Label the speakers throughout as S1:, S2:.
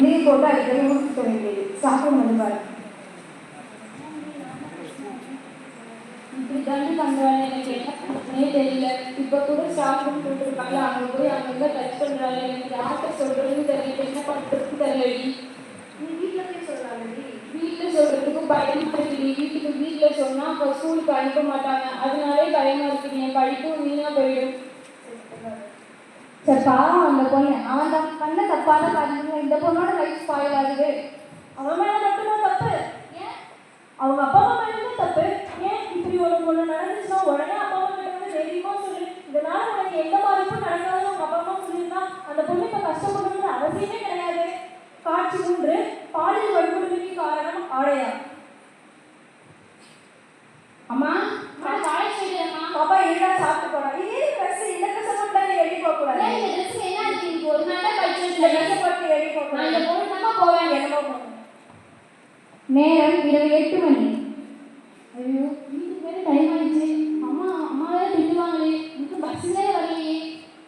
S1: நீர் போட்டு அடிக்கடி ஊற்றிக்க வேண்டியது சாப்பிடும் வந்து பாரு
S2: இப்படி தாண்டி பண்றாங்க எனக்கு என்ன பண்ணே தெரியல. இப்ப கூட ஸ்டாஃப் போட்டுருக்காங்க அங்க போய் அங்கங்க டச் பண்றாங்க எனக்கு யார்கிட்ட சொல்றதுன்னு தெரியல. என்ன பண்றதுன்னு தெரியலடி
S1: நீ வீட்டில் போய் சொல்லலாம்டி
S2: வீட்டுல சொல்றதுக்கும் பயமா இருக்குடி வீட்டுக்கு வீட்டுல சொன்னா ஸ்கூலுக்கு அனுப்ப மாட்டாங்க. அதனாலே பயமா இருக்குது என் படிப்பும் வீணா போயிடும்.
S1: சரி பாவம் அந்த பொண்ணு அவன் தான் பண்ண தப்பான காரணம் இந்த பொண்ணோட லைஃப் ஸ்பாயில் ஆகுது
S3: அவன் மேல மட்டும்தான் தப்பு.
S2: ஏன்?
S3: அவங்க அப்பா அம்மா மேலயும் தப்பு. ஏன் இப்படி ஒரு ஒண்ணு நடந்துச்சுன்னா உடனே அப்பா அம்மா கிட்ட வந்து தைரியமா சொல்லு. இதனால உனக்கு எந்த பாதிப்பும் நடக்காதுன்னு உங்க அப்பா அம்மா சொல்லியிருந்தா அந்த பொண்ணு இப்ப கஷ்டப்படணுன்ற அவசியமே கிடையாது. காட்சி மூன்று பாலியல் வன்கொடுமைக்கு காரணம் ஆடையா
S2: அம்மா
S3: பாப்பா இருந்தா சாப்பிட்டு போறா இதே ட்ரெஸ் இந்த
S2: என்ன இருக்கு ஒரு நாள்
S3: ட்ரெஸ் போட்டு வெளியே போக
S2: நான் இந்த
S3: கூடாது
S2: பொண்ணு தான் போவேன்.
S3: என்னமோ போகணும்.
S1: நேரம் இரவு எட்டு மணி.
S2: ஐயோ வீட்டுக்கு வேற டைம் ஆயிடுச்சு. அம்மா அம்மா வேற திட்டுவாங்களே. இன்னும் பஸ்ஸே வரலையே.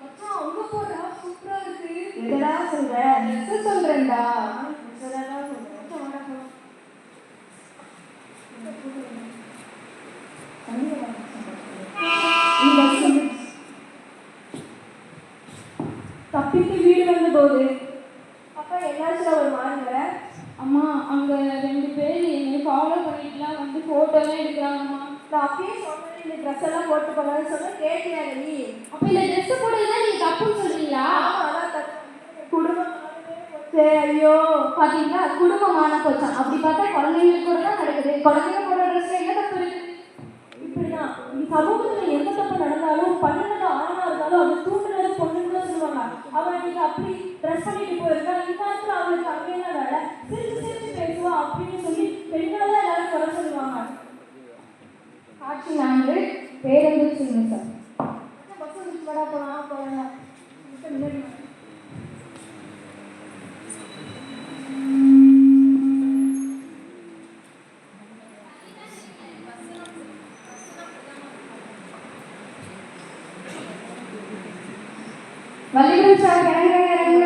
S3: மச்சான் அங்க போறா சூப்பரா இருக்கு.
S1: எதடா சொல்ற? சொல்றேன்டா.
S3: தப்பித்து வீடு வந்த போது அப்பா எல்லாச்சும் ஒரு மாறுங்க
S2: அம்மா அங்க ரெண்டு பேர் என்னை ஃபாலோ பண்ணிட்டுலாம் வந்து போட்டோலாம் எடுக்கிறாங்கம்மா.
S3: நான் அப்பயே சொன்னேன் இந்த ட்ரெஸ் எல்லாம் போட்டு போகலான்னு சொன்னேன் கேட்டியா நீ?
S2: அப்ப இந்த ட்ரெஸ் போடுறதுதான் நீங்க தப்புன்னு சொல்றீங்களா.
S3: குடும்பம்
S1: ஐயோ பாத்தீங்களா? குடும்பமான போச்சான் அப்படி பார்த்தா குழந்தைங்களுக்கு கூட தான் நடக்குது. குழந்தைங்க போடுற ட்ரெஸ்ல என்ன தப்பு இருக்கு?
S3: இப்படிதான். இந்த சமூகத்துல எந்த தப்பு நடந்தாலும் பண்ணுனது ஆணா இருந்தாலும் அது தூண்டுனது பொண்ணுன்னு தான் சொல்லுவாங்க அவன் இன்னைக்கு அப்படி ட்ரெஸ் இந்த காலத்துல அவளுக்கு அங்கே வேலை சிரிச்சு சிரிச்சு பேசுவா அப்படின்னு சொல்லி பெண்களை தான் எல்லாரும் குறை சொல்லுவாங்க
S1: ஆட்சி நான்கு பேருந்து சின்ன சார்
S3: பஸ் போகலாம் முன்னாடி வா.
S1: வள்ளிபுரம் சார் இறங்குறாங்க